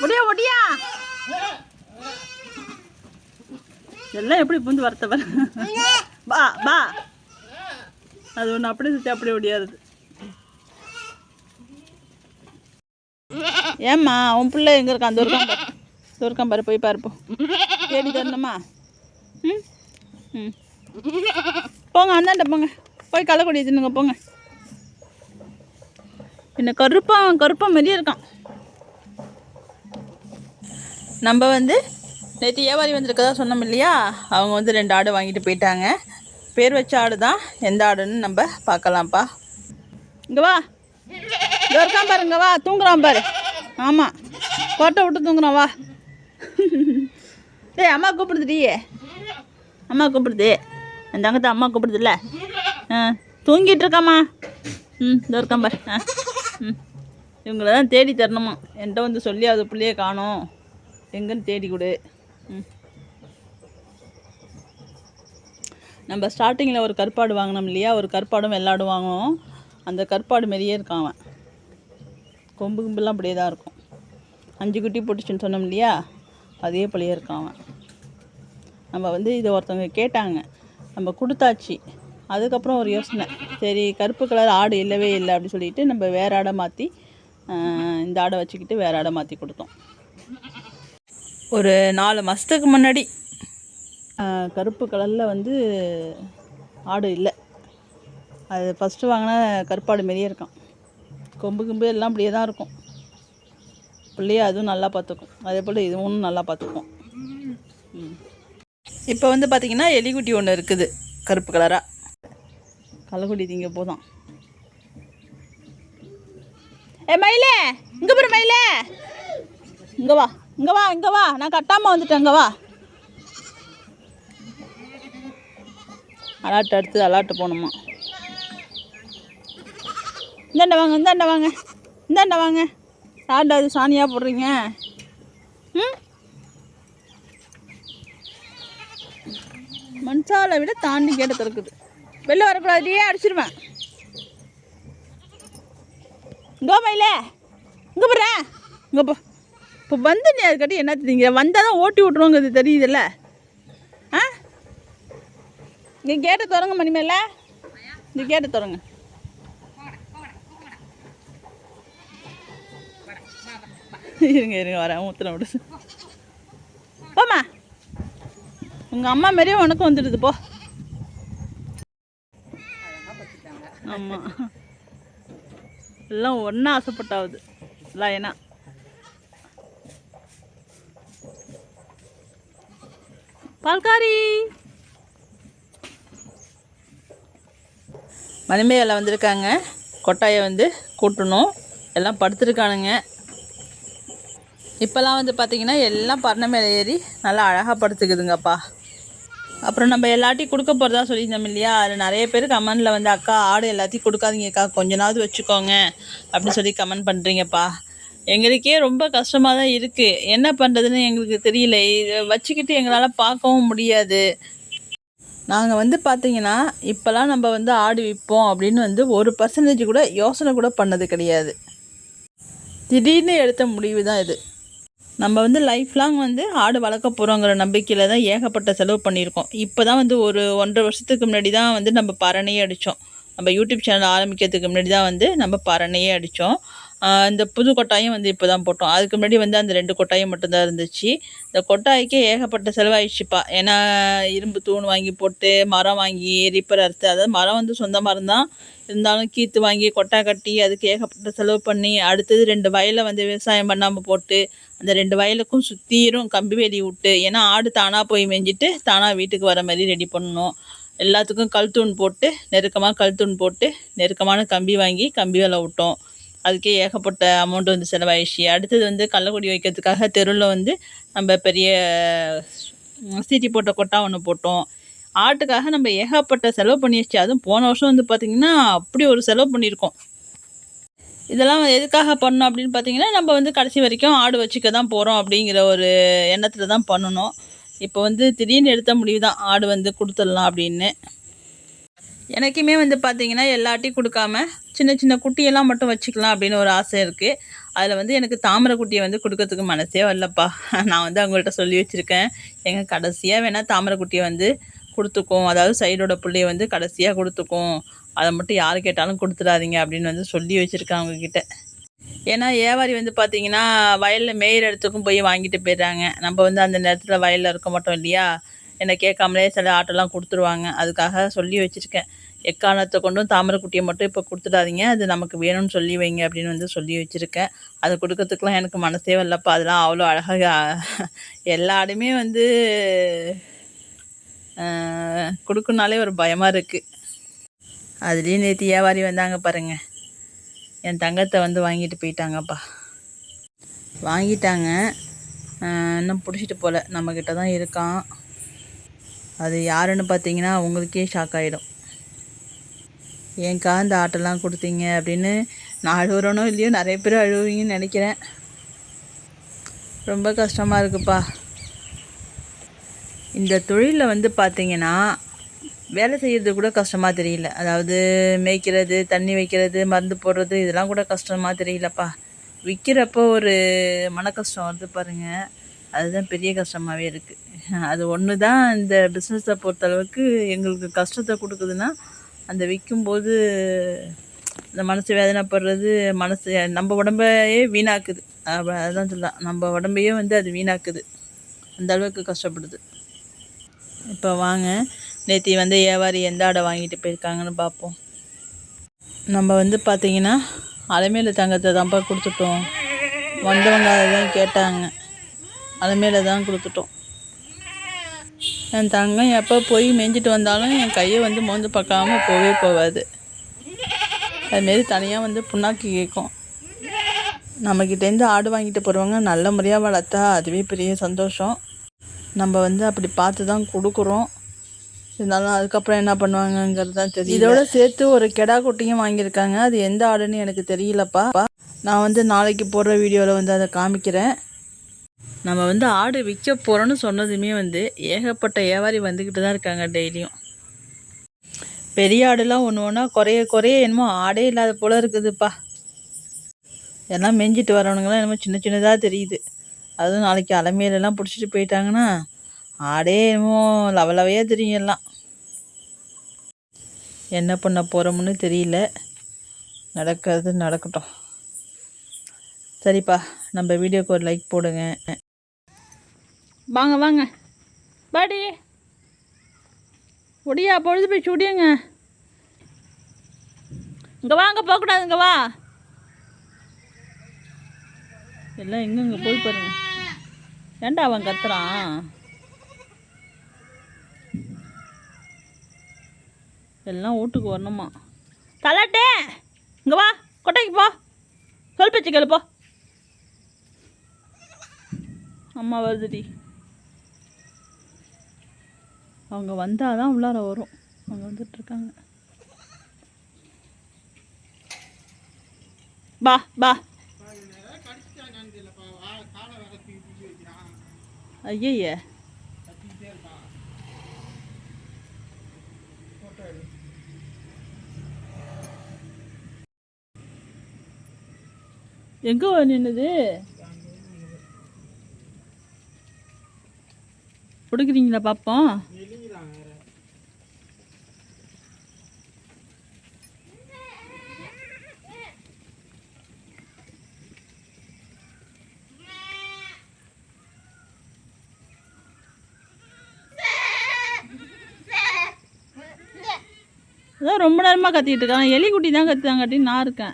முடியா ஒடியா. எல்லாம் எப்படி புந்து வரத்தவர் பா பா அது ஒன்று அப்படியே சுற்றி அப்படியே ஒடியாருது ஏம்மா உன் பிள்ளை எங்கே இருக்கான்? அந்த இருக்கான் பாரு. இந்த இருக்கான் பாரு போய் பார்ப்போம் தேடி தரணுமா? ம்? ம். போங்க அந்தாண்ட போங்க. போய் கள்ளக்குடி தின்னுங்க போங்க. என்ன கருப்பான் கருப்பான் மாதிரியே இருக்கான். நம்ம வந்து நேற்று வியாபாரி வந்திருக்கதா சொன்னோம் இல்லையா? அவங்க வந்து ரெண்டு ஆடு வாங்கிட்டு போயிட்டாங்க. பேர் வச்ச ஆடு தான் எந்த ஆடுன்னு நம்ம பார்க்கலாம்ப்பா. இங்கே வா. இங்கே இருக்கான் பாரு இங்கே வா. தூங்குறான் பாரு. ஆமாம் கோட்டை விட்டு தூங்குறான் வா. ஏய் அம்மா கூப்பிடுதுடியே. அம்மா கூப்பிடுது. அந்த தங்கத்தை அம்மா கூப்பிடுதுல்ல. ஆ தூங்கிட்டு இருக்காம்மா. ம் இதோ இருக்கான் பாரு. ஆ. இவங்கள தான் தேடி தரணுமா? என்கிட்ட வந்து சொல்லி அது பிள்ளையே காணோம். எங்கன்னு தேடி கொடு. நம்ம ஸ்டார்டிங்கில் ஒரு கற்பாடு வாங்கினோம் இல்லையா? ஒரு கற்பாடும் வெள்ளாடும் வாங்கினோம். அந்த கற்பாடு மாரியே இருக்கான் அவன். கொம்பு கும்பெல்லாம் அப்படியே தான் இருக்கும். அஞ்சு குட்டி போட்டுச்சுன்னு சொன்னோம் இல்லையா? அதே போலயே இருக்கான் அவன். நம்ம வந்து இதை ஒருத்தவங்க கேட்டாங்க. நம்ம கொடுத்தாச்சு. அதுக்கப்புறம் ஒரு யோசனை. சரி கருப்பு கலர் ஆடு இல்லவே இல்லை அப்படின்னு சொல்லிட்டு நம்ம வேறு ஆடை மாற்றி இந்த ஆடை வச்சுக்கிட்டு வேறு ஆடை மாற்றி கொடுத்தோம். ஒரு நாலு மாதத்துக்கு முன்னாடி கருப்பு கலரில் வந்து ஆடு இல்லை. அது ஃபஸ்ட்டு வாங்கின கருப்பாடு மாரியே இருக்கான் கொம்பு கொம்பு எல்லாம் அப்படியே தான் இருக்கும். பிள்ளைய அதுவும் நல்லா பார்த்துக்கும். அதே போல் இதுவும் நல்லா பார்த்துக்கும். இப்போ வந்து பார்த்திங்கன்னா எலிக்குட்டி ஒன்று இருக்குது கருப்பு கலராக கள்ளக்குடி திங்க போதும். ஏ மயிலே இங்கே பாரு மயிலே. இங்கே வா இங்கே வா இங்கே வா. நான் கட்டாமல் வந்துட்டேன் இங்கே வா. அலாட்டு அடுத்து அலாட்டு போகணுமா? இந்தாண்ட வாங்க இந்தாண்ட வாங்க இந்தாண்ட வாங்க. யார்டா அது சாணியாக போடுறீங்க. ம்? மண்சாலை விட தாண்டி கேட்ட திறக்குது. வெளில வரக்கூடாதுடியே அடிச்சிருவேன் இங்கே மயிலே இங்கே போடுறேன் இங்கே போ. இப்போ வந்து நீ அதுக்காட்டி என்ன நீங்கள் வந்தால் தான் ஓட்டி விட்ருவோங்கிறது தெரியுதுல்ல. ஆ? நீ கேட்டை திறங்க மணிமேல நீ கேட்டை திறங்க. இருங்க இருங்க வரேன். ஊற்றுல விடு. போம்மா உங்கள் அம்மா மாதிரியே உனக்கும் வந்துடுது போ. ஆமாம் எல்லாம் ஒன்றா ஆசைப்பட்டாவது. லயனா பால்காரி. மணிமேயில் வந்திருக்காங்க. கொட்டாயை வந்து கூட்டணும். எல்லாம் படுத்துருக்கானுங்க. இப்போல்லாம் வந்து பார்த்திங்கன்னா எல்லாம் பரண மேலே ஏறி நல்லா அழகாக படுத்துக்குதுங்கப்பா. அப்புறம் நம்ம எல்லாத்தையும் கொடுக்க போகிறதா சொல்லியிருந்தோம் இல்லையா? அதில் நிறைய பேர் கமெண்டில் வந்து அக்கா ஆடு எல்லாத்தையும் கொடுக்காதீங்கக்கா. கொஞ்ச நாள் வச்சுக்கோங்க. அப்படின்னு சொல்லி கமெண்ட் பண்ணுறீங்கப்பா எங்களுக்கே ரொம்ப கஷ்டமாக தான் இருக்குது என்ன பண்ணுறதுன்னு எங்களுக்கு தெரியல. இதை வச்சுக்கிட்டு எங்களால் பார்க்கவும் முடியாது. நாங்கள் வந்து பார்த்தீங்கன்னா இப்போல்லாம் நம்ம வந்து ஆடு விற்போம் அப்படின்னு வந்து ஒரு பர்சன்டேஜ் கூட யோசனை கூட பண்ணது கிடையாது. திடீர்னு எடுத்த முடிவு தான் இது. நம்ம வந்து லைஃப் லாங் வந்து ஆடு வளர்க்க போகிறோங்கிற நம்பிக்கையில் தான் ஏகப்பட்ட செலவு பண்ணியிருக்கோம். இப்போ தான் வந்து ஒரு ஒன்றரை வருஷத்துக்கு முன்னாடி தான் வந்து நம்ம பரணையே அடித்தோம் நம்ம யூடியூப் சேனல் ஆரம்பிக்கிறதுக்கு முன்னாடி தான் வந்து நம்ம பரணையே அடித்தோம் இந்த புது கொட்டாயும் வந்து இப்போ தான் போட்டோம். அதுக்கு முன்னாடி வந்து அந்த ரெண்டு கொட்டாயும் மட்டும்தான் இருந்துச்சு. இந்த கொட்டாய்க்கே ஏகப்பட்ட செலவாயிடுச்சுப்பா. ஏன்னா இரும்பு தூண் வாங்கி போட்டு மரம் வாங்கி ரிப்பர் அறுத்து அதாவது மரம் வந்து சொந்த மரம் தான். இருந்தாலும் கீத்து வாங்கி கொட்டா கட்டி அதுக்கு ஏகப்பட்ட செலவு பண்ணி அடுத்தது ரெண்டு வயலை வந்து விவசாயம் பண்ணாமல் போட்டு அந்த ரெண்டு வயலுக்கும் சுற்றிரும் கம்பி வேலி விட்டு. ஏன்னா ஆடு தானாக போய் மேய்ஞ்சிட்டு தானாக வீட்டுக்கு வர மாதிரி ரெடி பண்ணணும். எல்லாத்துக்கும் கல்தூண் போட்டு நெருக்கமாக கல்தூண் போட்டு நெருக்கமான கம்பி வாங்கி கம்பி வேலை விட்டோம். அதுக்கே ஏகப்பட்ட அமௌண்ட் வந்து செலவாயிடுச்சு. அடுத்தது வந்து கள்ளக்குடி வைக்கிறதுக்காக தெருவில் வந்து நம்ம பெரிய சீட்டி போட்ட கொட்டா ஒன்று போட்டோம். ஆட்டுக்காக நம்ம ஏகப்பட்ட செலவு பண்ணியாச்சு. அதுவும் போன வருஷம் வந்து பார்த்திங்கன்னா அப்படி ஒரு செலவு பண்ணியிருக்கோம். இதெல்லாம் எதுக்காக பண்ணோம் அப்படின்னு பார்த்தீங்கன்னா நம்ம வந்து கடைசி வரைக்கும் ஆடு வச்சுக்க தான் போகிறோம் அப்படிங்கிற ஒரு எண்ணத்தில் தான் பண்ணணும். இப்போ வந்து திடீர்னு எடுத்த முடிவு தான் ஆடு வந்து கொடுத்துடலாம் அப்படின்னு. எனக்குமே வந்து பார்த்திங்கன்னா எல்லாட்டையும் கொடுக்காம சின்ன சின்ன குட்டியெல்லாம் மட்டும் வச்சுக்கலாம் அப்படின்னு ஒரு ஆசை இருக்குது அதில் வந்து எனக்கு தாமரை குட்டியை வந்து கொடுக்கறதுக்கு மனசே வரலப்பா. நான் வந்து அவங்கள்ட்ட சொல்லி வச்சுருக்கேன். எங்கள் கடைசியாக வேணால் தாமரை குட்டியை வந்து கொடுத்துக்கும். அதாவது சைடோட புள்ளைய வந்து கடைசியாக கொடுத்துக்கும். அதை மட்டும் யார் கேட்டாலும் கொடுத்துடாதீங்க அப்படின்னு வந்து சொல்லி வச்சுருக்கேன் அவங்கக்கிட்ட ஏன்னா ஏவாரி வந்து பார்த்தீங்கன்னா வயலில் மேயிற இடத்துக்கும் போய் வாங்கிட்டு போயிடுறாங்க. நம்ம வந்து அந்த நேரத்தில் வயலில் இருக்க மாட்டோம் இல்லையா? என்னை கேட்காமலே சில ஆட்டெல்லாம் கொடுத்துருவாங்க. அதுக்காக சொல்லி வச்சுருக்கேன். எக்காரணத்தை கொண்டும் தாமரைக்குட்டியை மட்டும் இப்போ கொடுத்துடாதீங்க. அது நமக்கு வேணும்னு சொல்லி வைங்க அப்படின்னு வந்து சொல்லி வச்சுருக்கேன். அதை கொடுக்கறதுக்குலாம் எனக்கு மனசே வரலப்பா. அதெல்லாம் அவ்வளோ அழகாக எல்லா ஆடுமே வந்து கொடுக்குனாலே ஒரு பயமாக இருக்குது அதுலேயும் நேற்று வியாபாரி வந்தாங்க பாருங்கள் என் தங்கத்தை வந்து வாங்கிட்டு போயிட்டாங்கப்பா. வாங்கிட்டாங்க. இன்னும் பிடிச்சிட்டு போகல நம்மக்கிட்ட தான் இருக்கான். அது யாருன்னு பார்த்தீங்கன்னா உங்களுக்கே ஷாக் ஆகிடும் ஏன்க்கா இந்த ஆட்டெல்லாம் கொடுத்தீங்க அப்படின்னு நான் அழுகுறனோ இல்லையோ நிறைய பேர் அழுவீங்கன்னு நினைக்கிறேன். ரொம்ப கஷ்டமாக இருக்குப்பா. இந்த தொழிலில் வந்து பார்த்தீங்கன்னா வேலை செய்கிறது கூட கஷ்டமாக தெரியல. அதாவது மேய்க்கிறது தண்ணி வைக்கிறது மருந்து போடுறது இதெல்லாம் கூட கஷ்டமாக தெரியலப்பா. விற்கிறப்போ ஒரு மன கஷ்டம் வருது பாருங்கள் அதுதான் பெரிய கஷ்டமாகவே இருக்குது அது ஒன்று தான் இந்த பிஸ்னஸை பொறுத்தளவுக்கு எங்களுக்கு கஷ்டத்தை கொடுக்குதுன்னா அந்த விற்கும்போது இந்த மனசு வேதனைப்படுறது மனசு நம்ம உடம்பையே வீணாக்குது. அதான் சொல்லலாம் நம்ம உடம்பையே வந்து அது வீணாக்குது. அந்த அளவுக்கு கஷ்டப்படுது. இப்போ வாங்க. நேத்தி வந்து வியாபாரி எந்த ஆடை வாங்கிட்டு போயிருக்காங்கன்னு பார்ப்போம். நம்ம வந்து பார்த்தீங்கன்னா அலமேல தங்கத்தை தான்ப்பா கொடுத்துட்டோம். வந்தவங்க அதை தான் கேட்டாங்க. அலமேல தான் கொடுத்துட்டோம். என் தங்கம் எப்போ போய் மேய்ஞ்சிட்டு வந்தாலும் என் கையை வந்து மோந்து பார்க்காம போகவே போகாது. அதுமாரி தனியாக வந்து புண்ணாக்கி கேட்கும். நம்மக்கிட்டேருந்து ஆடு வாங்கிட்டு போகிறவங்க நல்ல முறையாக வளர்த்தா அதுவே பெரிய சந்தோஷம். நம்ம வந்து அப்படி பார்த்து தான் கொடுக்குறோம். இருந்தாலும் அதுக்கப்புறம் என்ன பண்ணுவாங்கங்கிறது தான் தெரியும் இதோட சேர்த்து ஒரு கெடா குட்டியும் வாங்கியிருக்காங்க. அது எந்த ஆடுன்னு எனக்கு தெரியலப்பா. நான் வந்து நாளைக்கு போடுற வீடியோவில் வந்து அதை காமிக்கிறேன். நம்ம வந்து ஆடு விற்க போகிறோன்னு சொன்னதுமே வந்து ஏகப்பட்ட வியாபாரி வந்துக்கிட்டு தான் இருக்காங்க டெய்லியும். பெரிய ஆடுலாம் ஒன்று ஒன்றா குறைய குறைய என்னமோ ஆடே இல்லாத போல் இருக்குதுப்பா. எல்லாம் மேய்ஞ்சிட்டு வரவனுங்களாம் என்னமோ சின்ன சின்னதாக தெரியுது. அதுவும் நாளைக்கு அலமையிலலாம் பிடிச்சிட்டு போயிட்டாங்கன்னா ஆடே என்னமோ லவலவையாக தெரியும் எல்லாம். என்ன பண்ண போகிறோம்னு தெரியல. நடக்கிறது நடக்கட்டும். சரிப்பா நம்ம வீடியோக்கு ஒரு லைக் போடுங்க. வாங்க வாங்க. பாடி ஒடியா பொழுது போய் சுடியுங்க. இங்கே வாங்க போகக்கூடாது இங்கே வா. எல்லாம் எங்கெங்க போய் பாருங்க. ஏன்டா அவன் கத்துறான்? எல்லாம் வீட்டுக்கு வரணுமா? தலாட்டே இங்கே வா கொட்டைக்கு போ. சொல் பேச்சு கேளு போ. அம்மா வருதுடி. அவங்க வந்தால் தான் உள்ளார வரும். அவங்க வந்துட்டுருக்காங்க பா பா ஐயய்ய எங்கே நின்னுது? பிடிக்கிறீங்களா பார்ப்போம் அதான் ரொம்ப நேரமாக கத்திட்டு இருக்கான். எலிக்குட்டி தான் கத்துதாங்காட்டி நான் இருக்கேன்.